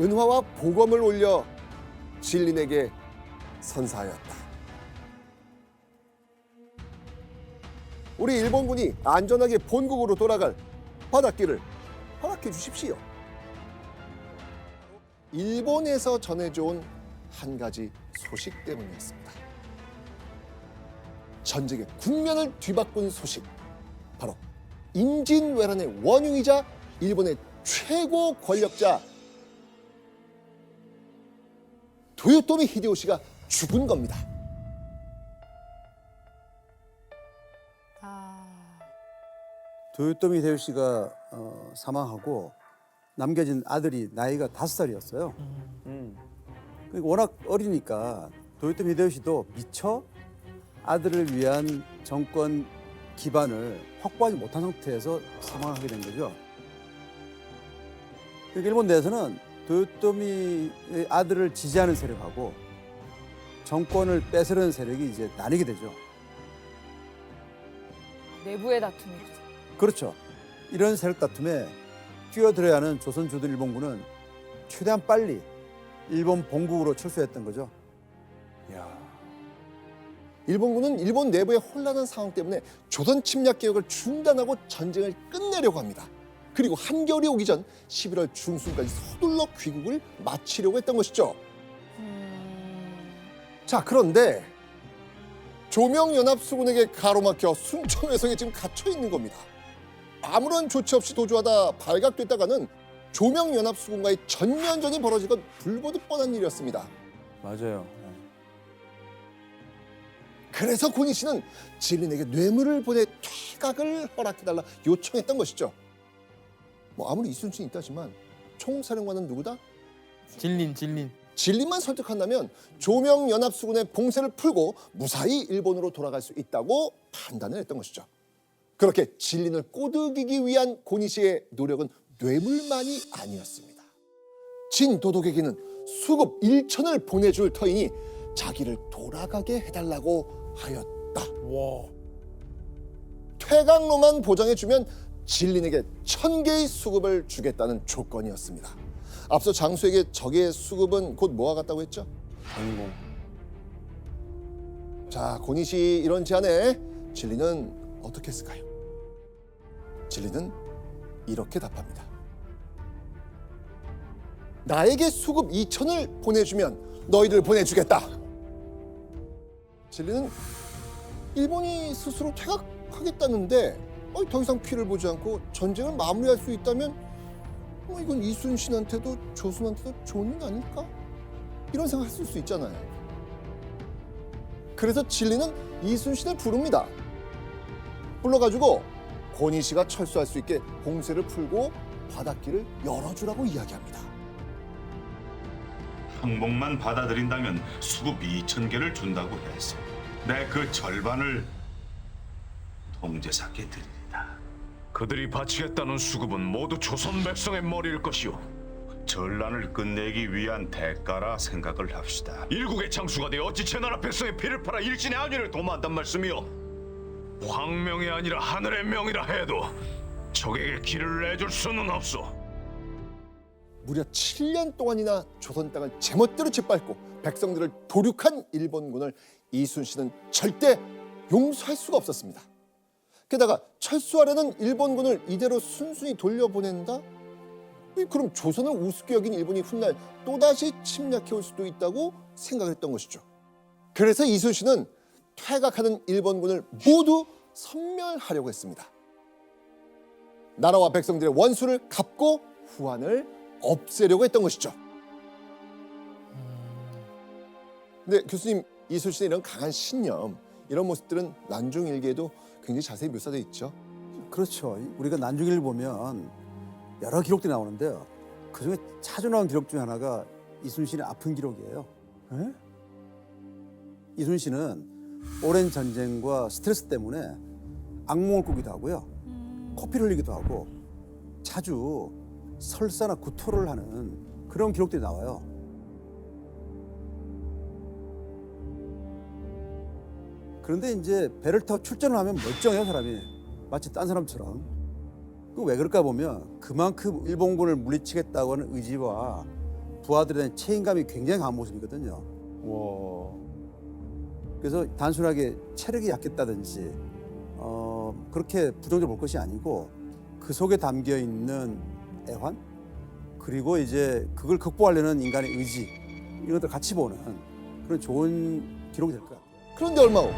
은화와 보검을 올려 진린에게 선사하였다. 우리 일본군이 안전하게 본국으로 돌아갈 바닷길을 허락해 주십시오. 일본에서 전해져온 한 가지 소식 때문이었습니다. 전쟁의 국면을 뒤바꾼 소식. 바로 임진왜란의 원흉이자 일본의 최고 권력자 도요토미 히데요시가 죽은 겁니다. 아, 도요토미 히데요시가 어, 사망하고 남겨진 아들이 나이가 다섯 살이었어요. 그러니까 워낙 어리니까 도요토미 히데요시도 미처 아들을 위한 정권 기반을 확보하지 못한 상태에서 사망하게 된 거죠. 그러니까 일본 내에서는 도요토미의 아들을 지지하는 세력하고 정권을 뺏으려는 세력이 이제 나뉘게 되죠. 내부의 다툼이죠. 그렇죠. 이런 세력 다툼에 뛰어들어야 하는 조선 주둔 일본군은 최대한 빨리 일본 본국으로 철수했던 거죠. 일본군은 일본 내부의 혼란한 상황 때문에 조선 침략 계획을 중단하고 전쟁을 끝내려고 합니다. 그리고 한겨울이 오기 전 11월 중순까지 서둘러 귀국을 마치려고 했던 것이죠. 음, 자, 그런데 조명연합수군에게 가로막혀 순천외성에 지금 갇혀 있는 겁니다. 아무런 조치 없이 도주하다 발각됐다가는 조명연합수군과의 전면전이 벌어질 건 불보듯 뻔한 일이었습니다. 맞아요. 그래서 고니 씨는 진린에게 뇌물을 보내 퇴각을 허락해달라 요청했던 것이죠. 뭐 아무리 이순신이 있다지만 총사령관은 누구다? 진린 진린 진린만 설득한다면 조명연합수군의 봉쇄를 풀고 무사히 일본으로 돌아갈 수 있다고 판단을 했던 것이죠. 그렇게 진린을 꼬드기기 위한 고니 씨의 노력은 뇌물만이 아니었습니다. 진도독에게는 수급 1천을 보내줄 터이니 자기를 돌아가게 해달라고 하였다. 와 퇴강로만 보장해주면 진린에게 천 개의 수급을 주겠다는 조건이었습니다. 앞서 장수에게 적의 수급은 곧 뭐와 같다고 했죠? 전공. 자, 고니시 이런 제안에 진리는 어떻게 했을까요? 진리는 이렇게 답합니다. 나에게 수급 2천을 보내주면 너희를 보내주겠다. 진리는 일본이 스스로 퇴각하겠다는데 어, 더 이상 피해를 보지 않고 전쟁을 마무리할 수 있다면 어, 이건 이순신한테도 조선한테도 좋은 일 아닐까? 이런 생각했을 수 있잖아요. 그래서 진리는 이순신을 부릅니다. 불러가지고 권희 씨가 철수할 수 있게 봉쇄를 풀고 바닷길을 열어주라고 이야기합니다. 항복만 받아들인다면 수급 2천 개를 준다고 해서 내 그 절반을 통제사께 드립니다. 그들이 바치겠다는 수급은 모두 조선 백성의 머리일 것이오. 전란을 끝내기 위한 대가라 생각을 합시다. 일국의 장수가 되어 어찌 제나라 백성의 피를 팔아 일진의 안위를 도모한단 말씀이오. 황명이 아니라 하늘의 명이라 해도 적에게 길을 내줄 수는 없소. 무려 7년 동안이나 조선 땅을 제멋대로 짓밟고 백성들을 도륙한 일본군을 이순신은 절대 용서할 수가 없었습니다. 게다가 철수하려는 일본군을 이대로 순순히 돌려보낸다? 이, 그럼 조선을 우습게 여긴 일본이 훗날 또다시 침략해 올 수도 있다고 생각했던 것이죠. 그래서 이순신은 퇴각하는 일본군을 모두 섬멸하려고 했습니다. 나라와 백성들의 원수를 갚고 후한을 없애려고 했던 것이죠. 근데 교수님 이순신의 이런 강한 신념 이런 모습들은 난중일기에도 굉장히 자세히 묘사되어 있죠. 그렇죠. 우리가 난중일을 보면 여러 기록들이 나오는데요. 그 중에 자주 나온 기록 중에 하나가 이순신의 아픈 기록이에요. 에? 이순신은 오랜 전쟁과 스트레스 때문에 악몽을 꾸기도 하고요. 코피를 흘리기도 하고 자주 설사나 구토를 하는 그런 기록들이 나와요. 그런데 이제 배를 타고 출전을 하면 멀쩡해요 사람이 마치 딴 사람처럼 그 왜 그럴까 보면 그만큼 일본군을 물리치겠다고 하는 의지와 부하들에 대한 책임감이 굉장히 강한 모습이거든요. 와. 그래서 단순하게 체력이 약했다든지 어, 그렇게 부정적으로 볼 것이 아니고 그 속에 담겨 있는 애환 그리고 이제 그걸 극복하려는 인간의 의지 이런 것들 같이 보는 그런 좋은 기록이 될 것 같아요. 그런데 얼마 후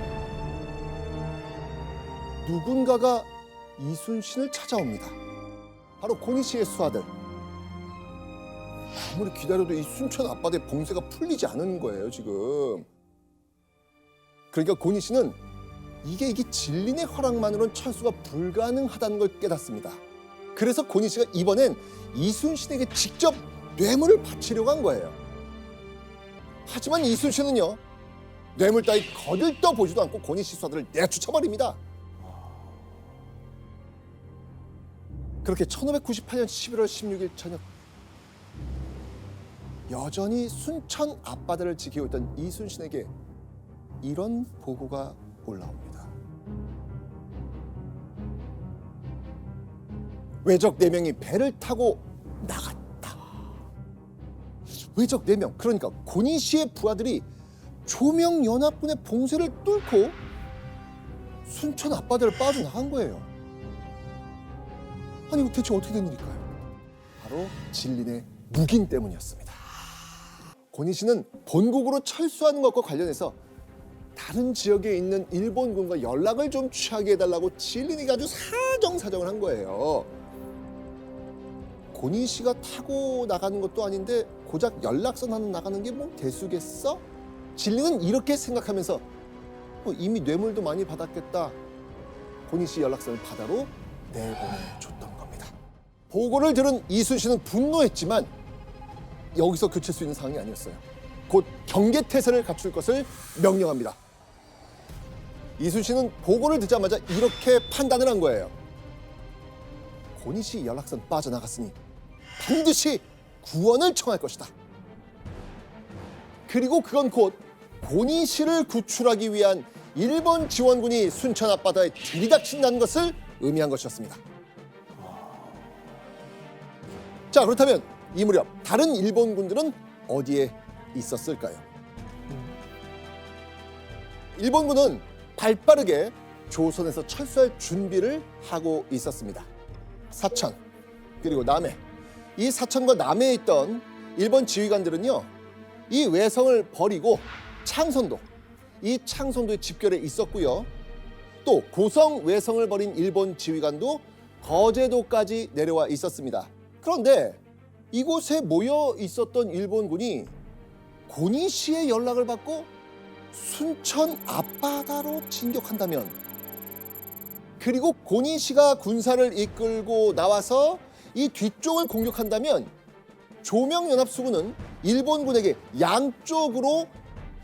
누군가가 이순신을 찾아옵니다. 바로 고니 씨의 수하들. 아무리 기다려도 이 순천 앞바다의 봉쇄가 풀리지 않은 거예요 지금. 그러니까 고니 씨는 이게 이게 진린의 허락만으로는 철수가 불가능하다는 걸 깨닫습니다. 그래서 고니 씨가 이번엔 이순신에게 직접 뇌물을 바치려고 한 거예요. 하지만 이순신은요 뇌물 따위 거들떠 보지도 않고 씨 수하들을 내쫓아버립니다. 그렇게 1598년 11월 16일 저녁 여전히 순천 앞바다를 지키고 있던 이순신에게 이런 보고가 올라옵니다. 외적 네 명이 배를 타고 나갔다. 외적 네 명 그러니까 고니 씨의 부하들이 조명 연합군의 봉쇄를 뚫고 순천 앞바다를 빠져나간 거예요. 아니 대체 어떻게 된 일일까요? 바로 진린의 묵인 때문이었습니다. 고니 씨는 본국으로 철수하는 것과 관련해서 다른 지역에 있는 일본군과 연락을 좀 취하게 해달라고 진린이가 아주 사정사정을 한 거예요. 고니 씨가 타고 나가는 것도 아닌데 고작 연락선 하나 나가는 게 뭐 대수겠어? 진리는 이렇게 생각하면서 뭐 이미 뇌물도 많이 받았겠다. 고니 씨 연락선을 바다로 내보내줬던 겁니다. 보고를 들은 이순신은 분노했지만 여기서 그칠 수 있는 상황이 아니었어요. 곧 경계태세를 갖출 것을 명령합니다. 이순신은 보고를 듣자마자 이렇게 판단을 한 거예요. 고니 씨 연락선 빠져나갔으니 반드시 구원을 청할 것이다. 그리고 그건 곧 고니 씨를 구출하기 위한 일본 지원군이 순천 앞바다에 들이닥친다는 것을 의미한 것이었습니다. 자 그렇다면 이 무렵 다른 일본군들은 어디에 있었을까요? 일본군은 발빠르게 조선에서 철수할 준비를 하고 있었습니다. 사천 그리고 남해 이 사천과 남해에 있던 일본 지휘관들은요 이 외성을 버리고 창선도 이 창선도의 집결에 있었고요. 또 고성 외성을 버린 일본 지휘관도 거제도까지 내려와 있었습니다. 그런데 이곳에 모여 있었던 일본군이 고니 씨의 연락을 받고 순천 앞바다로 진격한다면 그리고 고니 씨가 군사를 이끌고 나와서 이 뒤쪽을 공격한다면 조명연합수군은 일본군에게 양쪽으로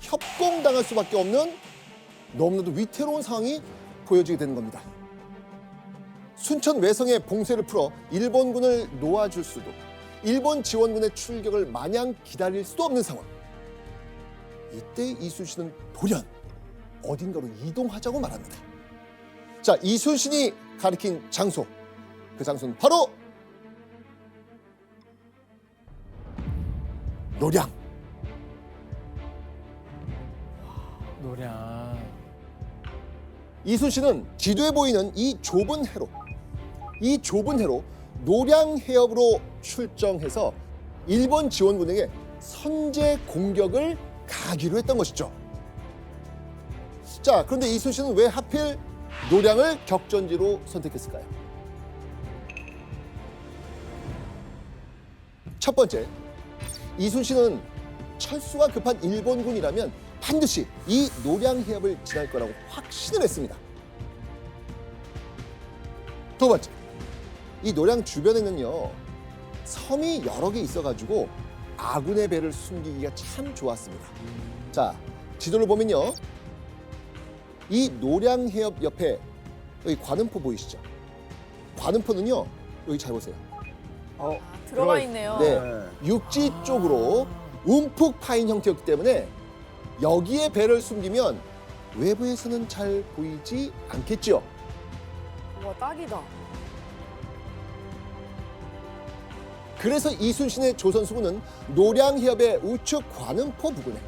협공당할 수밖에 없는 너무나도 위태로운 상황이 보여지게 되는 겁니다. 순천 외성의 봉쇄를 풀어 일본군을 놓아줄 수도 일본 지원군의 출격을 마냥 기다릴 수도 없는 상황. 이때 이순신은 돌연 어딘가로 이동하자고 말합니다. 자, 이순신이 가리킨 장소. 그 장소는 바로 노량. 노량. 이순신은 지도에 보이는 이 좁은 해로, 이 좁은 해로 노량 해협으로 출정해서 일본 지원군에게 선제 공격을 가기로 했던 것이죠. 자, 그런데 이순신은 왜 하필 노량을 격전지로 선택했을까요? 첫 번째, 이순신은 철수가 급한 일본군이라면 반드시 이 노량 해협을 지날 거라고 확신을 했습니다. 두 번째, 이 노량 주변에는요 섬이 여러 개 있어가지고 아군의 배를 숨기기가 참 좋았습니다. 자, 지도를 보면요, 이 노량 해협 옆에 여기 관음포 보이시죠? 관음포는요, 여기 잘 보세요. 어, 들어가 있네요. 네, 육지 쪽으로 움푹 파인 형태였기 때문에 여기에 배를 숨기면 외부에서는 잘 보이지 않겠죠. 와 딱이다. 그래서 이순신의 조선 수군은 노량해협의 우측 관음포 부근에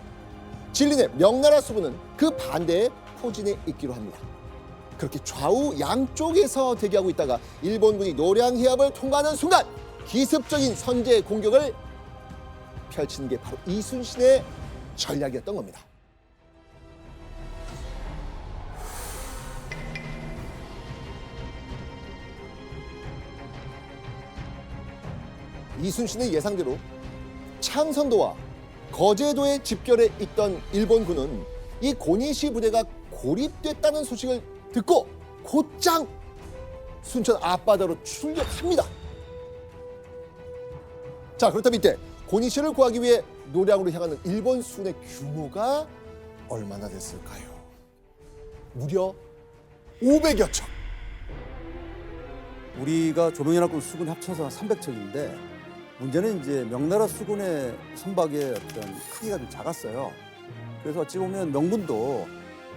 진린의 명나라 수군은 그 반대의 포진에 있기로 합니다. 그렇게 좌우 양쪽에서 대기하고 있다가 일본군이 노량해협을 통과하는 순간 기습적인 선제 공격을 펼치는 게 바로 이순신의 전략이었던 겁니다. 이순신의 예상대로 창선도와 거제도의 집결에 있던 일본군은 이 고니시 부대가 고립됐다는 소식을 듣고 곧장 순천 앞바다로 출격합니다. 자 그렇다면 이때 고니시를 구하기 위해 노량으로 향하는 일본 수군의 규모가 얼마나 됐을까요? 무려 500여 척. 우리가 조명연합군 수군 합쳐서 300척인데 문제는 이제 명나라 수군의 선박의 어떤 크기가 좀 작았어요. 그래서 어찌 보면 명군도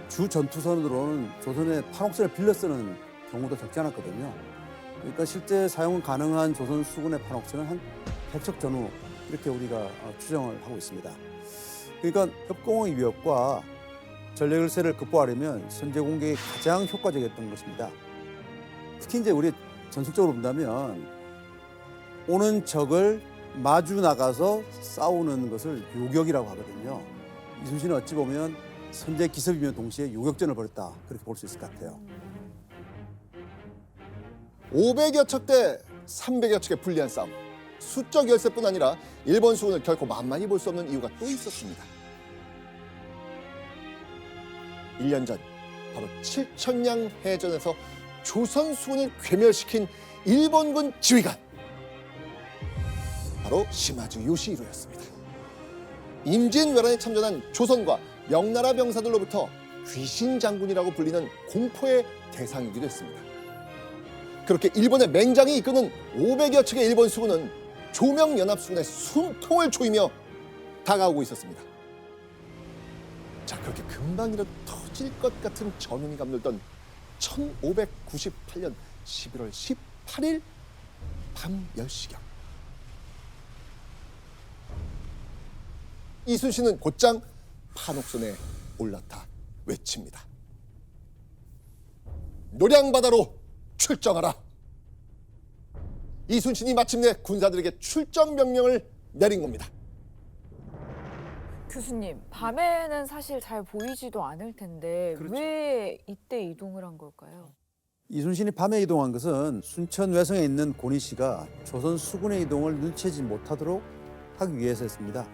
주 전투선으로는 조선의 판옥선을 빌려 쓰는 경우도 적지 않았거든요. 그러니까 실제 사용 가능한 조선 수군의 판옥선은 한 100척 전후 이렇게 우리가 어, 추정을 하고 있습니다. 그러니까 협공의 위협과 전력 열세를 극복하려면 선제 공격이 가장 효과적이었던 것입니다. 특히 이제 우리 전술적으로 본다면 오는 적을 마주 나가서 싸우는 것을 요격이라고 하거든요. 이순신은 어찌 보면 선제 기습이며 동시에 요격전을 벌였다 그렇게 볼 수 있을 것 같아요. 500여 척 대 300여 척의 불리한 싸움. 수적 열세뿐 아니라 일본 수군을 결코 만만히 볼 수 없는 이유가 또 있었습니다. 1년 전 바로 칠천량 해전에서 조선 수군을 괴멸시킨 일본군 지휘관 바로 시마즈 요시히로였습니다. 임진왜란에 참전한 조선과 명나라 병사들로부터 귀신 장군이라고 불리는 공포의 대상이기도 했습니다. 그렇게 일본의 맹장이 이끄는 500여 척의 일본 수군은 조명연합수군의 숨통을 조이며 다가오고 있었습니다. 자 그렇게 금방이라도 터질 것 같은 전운이 감돌던 1598년 11월 18일 밤 10시경 이순신은 곧장 판옥선에 올라타 외칩니다. 노량바다로 출정하라. 이순신이 마침내 군사들에게 출정 명령을 내린 겁니다. 교수님, 밤에는 사실 잘 보이지도 않을 텐데 그렇죠. 왜 이때 이동을 한 걸까요? 이순신이 밤에 이동한 것은 순천 외성에 있는 고니 씨가 조선 수군의 이동을 눈치채지 못하도록 하기 위해서였습니다.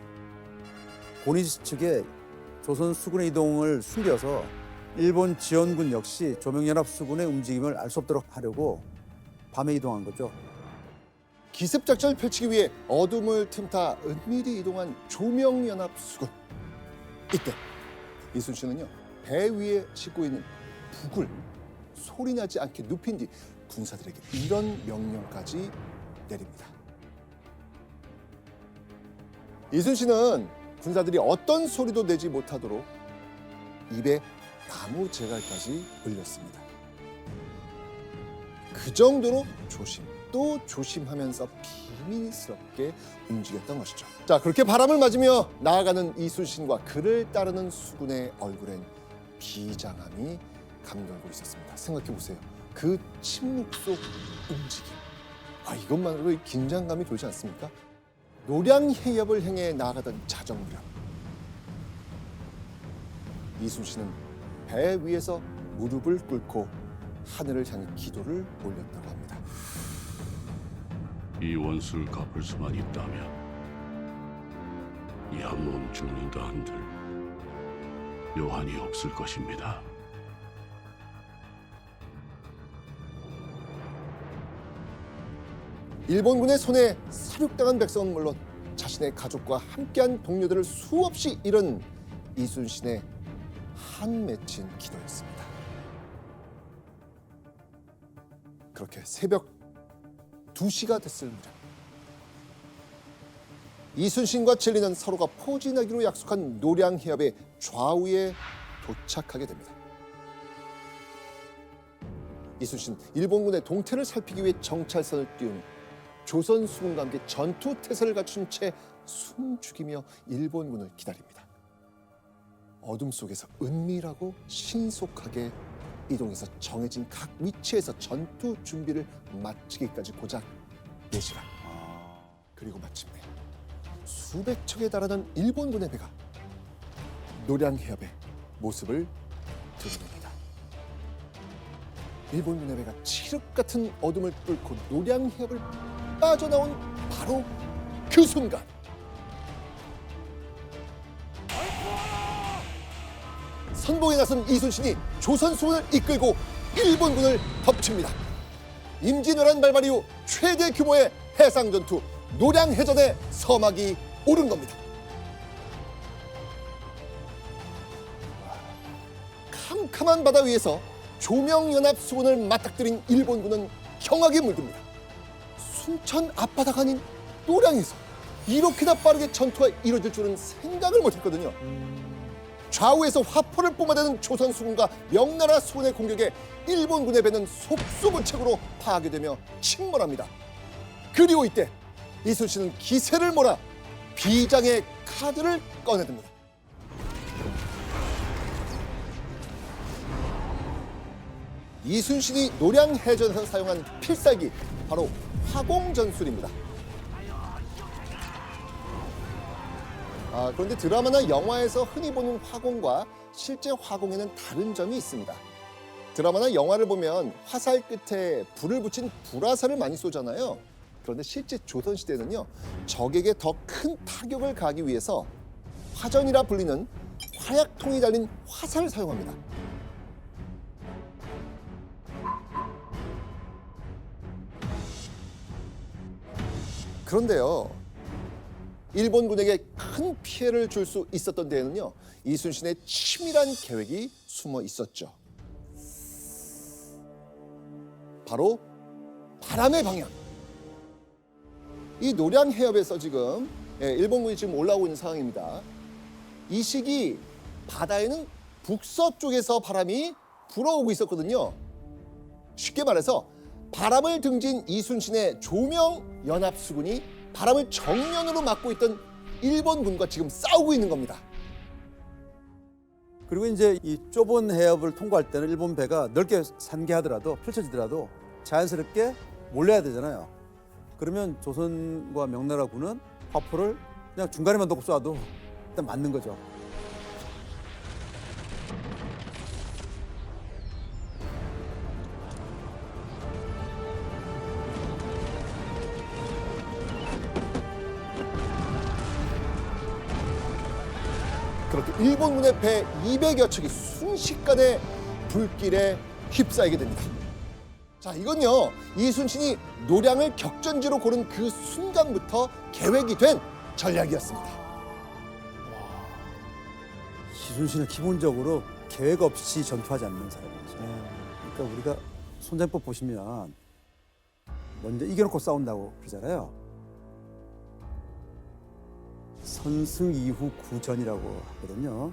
고니 씨 측에 조선 수군의 이동을 숨겨서 일본 지원군 역시 조명연합 수군의 움직임을 알 수 없도록 하려고 밤에 이동한 거죠. 기습 작전을 펼치기 위해 어둠을 틈타 은밀히 이동한 조명연합 수군. 이때 이순신은요 배 위에 싣고 있는 북을 소리나지 않게 눕힌 뒤 군사들에게 이런 명령까지 내립니다. 이순신은 군사들이 어떤 소리도 내지 못하도록 입에 나무 재갈까지 올렸습니다. 그 정도로 조심 또 조심하면서 비밀스럽게 움직였던 것이죠. 자 그렇게 바람을 맞으며 나아가는 이순신과 그를 따르는 수군의 얼굴엔 비장함이 감돌고 있었습니다. 생각해 보세요. 그 침묵 속 움직임. 아 이것만으로도 이 긴장감이 돌지 않습니까? 노량해협을 향해 나아가던 자정무렵 이순신은 배 위에서 무릎을 꿇고 하늘을 향해 기도를 올렸다고 합니다. 이 원수를 갚을 수만 있다면 이 한 몸 죽는다 한들 요한이 없을 것입니다. 일본군의 손에 사륙당한 백성은 물론 자신의 가족과 함께한 동료들을 수없이 잃은 이순신의 한 맺힌 기도였습니다. 그렇게 새벽 2시가 됐을 무렵 이순신과 진리는 서로가 포진하기로 약속한 노량해협의 좌우에 도착하게 됩니다. 이순신 일본군의 동태를 살피기 위해 정찰선을 띄운 조선 수군과 함께 전투 태세를 갖춘 채 숨죽이며 일본군을 기다립니다. 어둠 속에서 은밀하고 신속하게 이동해서 정해진 각 위치에서 전투 준비를 마치기까지 고작 4시간. 그리고 마침내 수백 척에 달하는 일본군의 배가 노량해협의 모습을 드러냅니다. 일본군의 배가 칠흑 같은 어둠을 뚫고 노량해협을 빠져나온 바로 그 순간 선봉에 나선 이순신이 조선 수군을 이끌고 일본군을 덮칩니다. 임진왜란 발발 이후 최대 규모의 해상 전투 노량해전의 서막이 오른 겁니다. 캄캄한 바다 위에서 조명연합 수군을 맞닥뜨린 일본군은 경악에 물듭니다. 순천 앞바다가 아닌 노량에서 이렇게나 빠르게 전투가 이루어질 줄은 생각을 못했거든요. 좌우에서 화포를 뿜어대는 조선 수군과 명나라 수군의 공격에 일본군의 배는 속수무책으로 파괴되며 침몰합니다. 그리고 이때 이순신은 기세를 몰아 비장의 카드를 꺼내듭니다. 이순신이 노량해전에서 사용한 필살기 바로 화공전술입니다. 아, 그런데 드라마나 영화에서 흔히 보는 화공과 실제 화공에는 다른 점이 있습니다. 드라마나 영화를 보면 화살 끝에 불을 붙인 불화살을 많이 쏘잖아요. 그런데 실제 조선시대는요, 적에게 더 큰 타격을 가하기 위해서 화전이라 불리는 화약통이 달린 화살을 사용합니다. 그런데요, 일본군에게 큰 피해를 줄 수 있었던 데에는요 이순신의 치밀한 계획이 숨어 있었죠. 바로 바람의 방향. 이 노량 해협에서 지금 예, 일본군이 지금 올라오고 있는 상황입니다. 이 시기 바다에는 북서쪽에서 바람이 불어오고 있었거든요. 쉽게 말해서 바람을 등진 이순신의 조명 연합 수군이 바람을 정면으로 막고 있던 일본군과 지금 싸우고 있는 겁니다. 그리고 이제 이 좁은 해협을 통과할 때는 일본 배가 넓게 산계하더라도 펼쳐지더라도 자연스럽게 몰려야 되잖아요. 그러면 조선과 명나라군은 화포를 그냥 중간에만 놓고 쏴도 일단 맞는 거죠. 그렇게 일본 군의 배 200여 척이 순식간에 불길에 휩싸이게 됩니다. 자, 이건요. 이순신이 노량을 격전지로 고른 그 순간부터 계획이 된 전략이었습니다. 이순신은 기본적으로 계획 없이 전투하지 않는 사람이죠. 그러니까 우리가 손장법 보시면 먼저 이겨놓고 싸운다고 그러잖아요. 선승 이후 구전이라고 하거든요.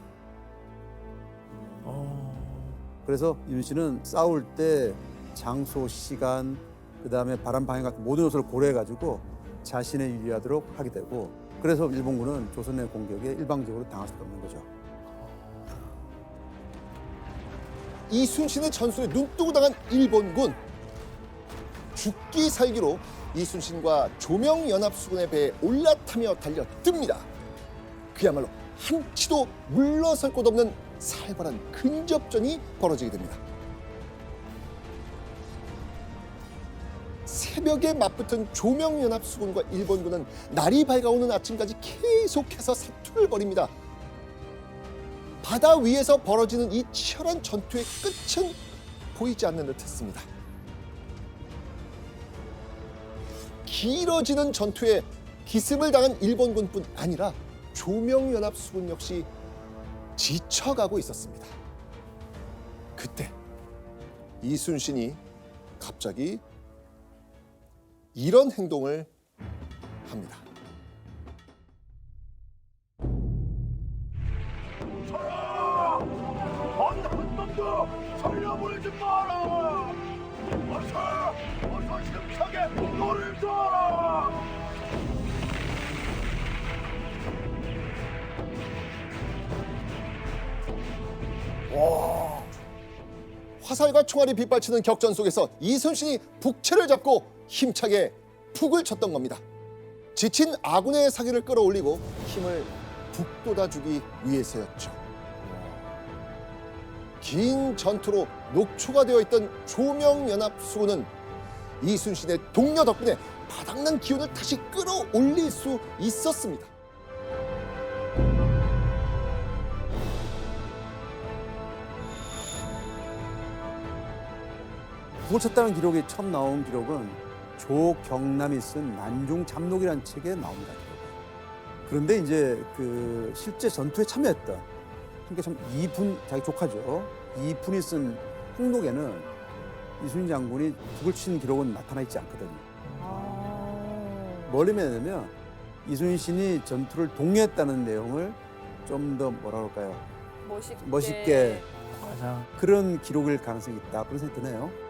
그래서 이순신은 싸울 때 장소, 시간, 그 다음에 바람 방향 같은 모든 요소를 고려해 가지고 자신의 유리하도록 하게 되고 그래서 일본군은 조선의 공격에 일방적으로 당할 수가 없는 거죠. 이순신의 전술에 눈뜨고 당한 일본군 죽기 살기로 이순신과 조명연합수군의 배에 올라타며 달려듭니다. 그야말로 한치도 물러설 곳 없는 살벌한 근접전이 벌어지게 됩니다. 새벽에 맞붙은 조명연합수군과 일본군은 날이 밝아오는 아침까지 계속해서 사투를 벌입니다. 바다 위에서 벌어지는 이 치열한 전투의 끝은 보이지 않는 듯 했습니다. 길어지는 전투에 기습을 당한 일본군뿐 아니라 조명연합 수군 역시 지쳐가고 있었습니다. 그때 이순신이 갑자기 이런 행동을 합니다. 살려보내지 마 화살과 총알이 빗발치는 격전 속에서 이순신이 북채를 잡고 힘차게 북을 쳤던 겁니다. 지친 아군의 사기를 끌어올리고 힘을 북돋아주기 위해서였죠. 긴 전투로 녹초가 되어 있던 조명연합 수군은 이순신의 동료 덕분에 바닥난 기운을 다시 끌어올릴 수 있었습니다. 북을 쳤다는 기록이 처음 나온 기록은 조경남이 쓴 난중 잠록이라는 책에 나옵니다. 그런데 이제 그 실제 전투에 참여했던 그러니까 참 이분 자기 조카죠. 이분이 쓴 항록에는 이순신 장군이 북을 친 기록은 나타나 있지 않거든요. 아. 뭘 의미하냐면 이순신이 전투를 독려했다는 내용을 좀 더 뭐라 그럴까요? 멋있게. 멋있게 맞아. 그런 기록일 가능성이 있다 그런 생각이 드네요.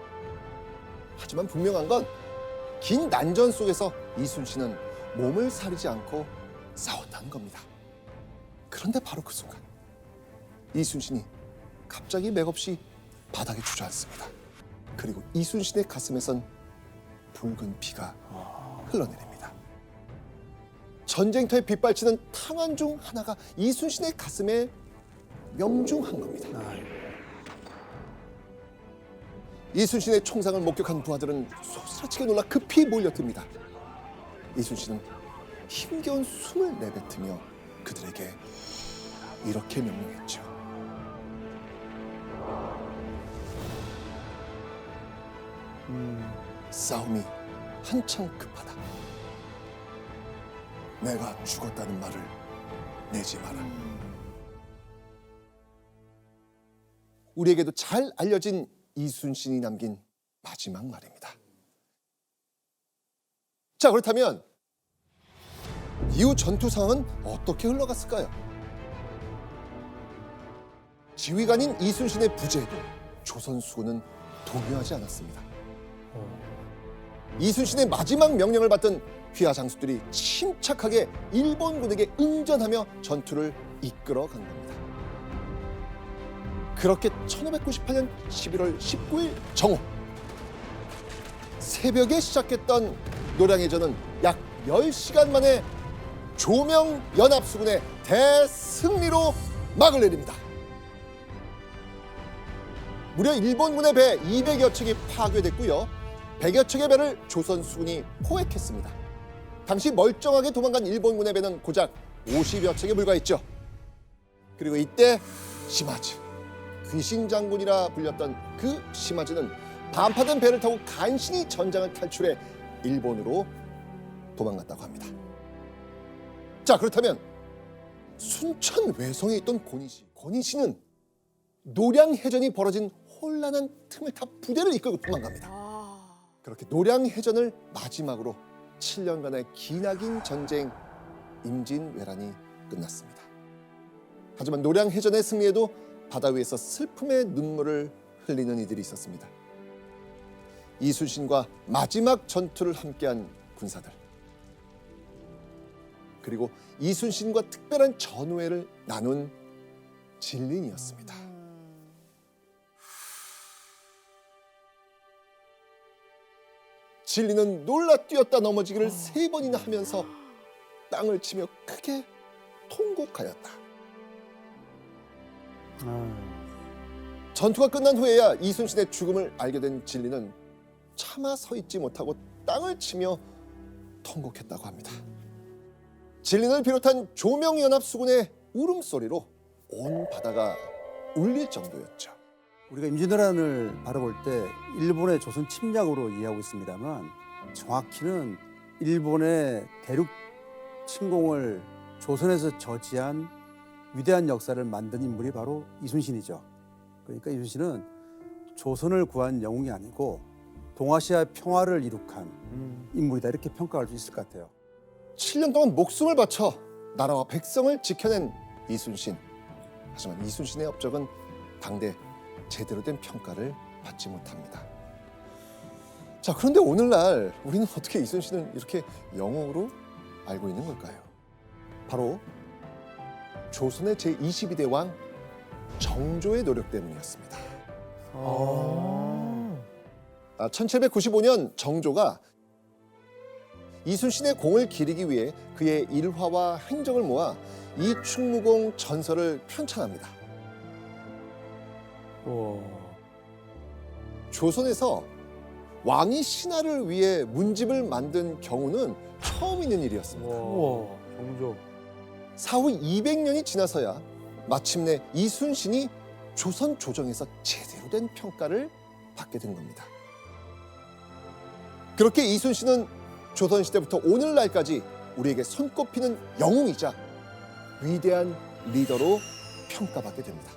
하지만 분명한 건 긴 난전 속에서 이순신은 몸을 사리지 않고 싸웠다는 겁니다. 그런데 바로 그 순간 이순신이 갑자기 맥없이 바닥에 주저앉습니다. 그리고 이순신의 가슴에선 붉은 피가 흘러내립니다. 전쟁터에 빗발치는 탕환 중 하나가 이순신의 가슴에 명중한 겁니다. 이순신의 총상을 목격한 부하들은 쏘스라치게 놀라 급히 몰려듭니다. 이순신은 힘겨운 숨을 내뱉으며 그들에게 이렇게 명령했죠. 싸움이 한창 급하다. 내가 죽었다는 말을 내지 마라. 우리에게도 잘 알려진 이순신이 남긴 마지막 말입니다. 자, 그렇다면 이후 전투 상황은 어떻게 흘러갔을까요? 지휘관인 이순신의 부재에도 조선 수군은 동요하지 않았습니다. 이순신의 마지막 명령을 받던 휘하 장수들이 침착하게 일본군에게 응전하며 전투를 이끌어 간 겁니다. 그렇게 1598년 11월 19일 정오 새벽에 시작했던 노량해전은 약 10시간 만에 조명 연합수군의 대승리로 막을 내립니다. 무려 일본군의 배 200여 척이 파괴됐고요. 100여 척의 배를 조선 수군이 포획했습니다. 당시 멀쩡하게 도망간 일본군의 배는 고작 50여 척에 불과했죠. 그리고 이때 시마즈 귀신 장군이라 불렸던 그 시마즈는 반파된 배를 타고 간신히 전장을 탈출해 일본으로 도망갔다고 합니다. 자 그렇다면 순천 외성에 있던 고니시 고니시는 노량해전이 벌어진 혼란한 틈을 타 부대를 이끌고 도망갑니다. 아. 그렇게 노량해전을 마지막으로 7년간의 기나긴 전쟁 임진왜란이 끝났습니다. 하지만 노량해전의 승리에도 바다 위에서 슬픔의 눈물을 흘리는 이들이 있었습니다. 이순신과 마지막 전투를 함께한 군사들 그리고 이순신과 특별한 전우회를 나눈 진린이었습니다. 진리는 놀라 뛰었다 넘어지기를 세 번이나 하면서 땅을 치며 크게 통곡하였다. 아, 전투가 끝난 후에야 이순신의 죽음을 알게 된 진리는 차마 서 있지 못하고 땅을 치며 통곡했다고 합니다. 진리를 비롯한 조명연합 수군의 울음소리로 온 바다가 울릴 정도였죠. 우리가 임진왜란을 바라볼 때 일본의 조선 침략으로 이해하고 있습니다만 정확히는 일본의 대륙 침공을 조선에서 저지한 위대한 역사를 만든 인물이 바로 이순신이죠. 그러니까 이순신은 조선을 구한 영웅이 아니고 동아시아 평화를 이룩한 인물이다 이렇게 평가할 수 있을 것 같아요. 7년 동안 목숨을 바쳐 나라와 백성을 지켜낸 이순신. 하지만 이순신의 업적은 당대 제대로 된 평가를 받지 못합니다. 자, 그런데 오늘날 우리는 어떻게 이순신을 이렇게 영웅으로 알고 있는 걸까요? 바로 조선의 제22대 왕 정조의 노력 때문이었습니다. 아, 1795년 정조가 이순신의 공을 기리기 위해 그의 일화와 행적을 모아 이충무공 전설을 편찬합니다. 와. 조선에서 왕이 신하를 위해 문집을 만든 경우는 처음 있는 일이었습니다. 정조. 사후 200년이 지나서야 마침내 이순신이 조선 조정에서 제대로 된 평가를 받게 된 겁니다. 그렇게 이순신은 조선 시대부터 오늘날까지 우리에게 손꼽히는 영웅이자 위대한 리더로 평가받게 됩니다.